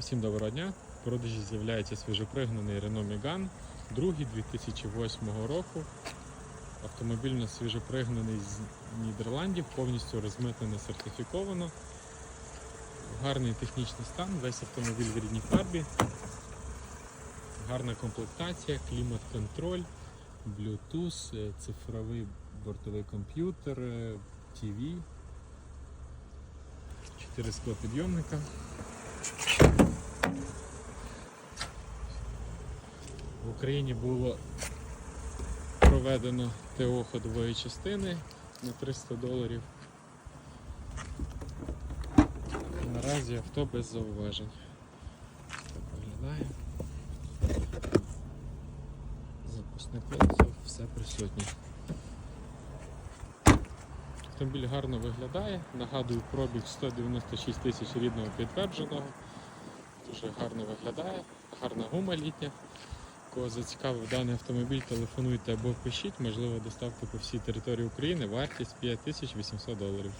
Усім доброго дня. В продажі з'являється свіжопригнаний Renault Megane, другий 2008 року. Автомобіль у нас свіжопригнаний з Нідерландів, повністю розмитнено сертифіковано. Гарний технічний стан, весь автомобіль в рідній фарбі. Гарна комплектація, клімат-контроль, Bluetooth, е, цифровий бортовий комп'ютер, е, TV, 4 склопідйомника. В Україні було проведено ТО ходової частини на 300 доларів. Наразі авто без зауважень. Виглядає. Запусне колесо, все присутнє. Автомобіль гарно виглядає. Нагадую, пробіг 196 тисяч рідного підтвердженого. Дуже гарно виглядає, гарна гума літня. Кого зацікавив даний автомобіль, телефонуйте або пишіть, можливо, доставка по всій території України, вартість 5800 доларів.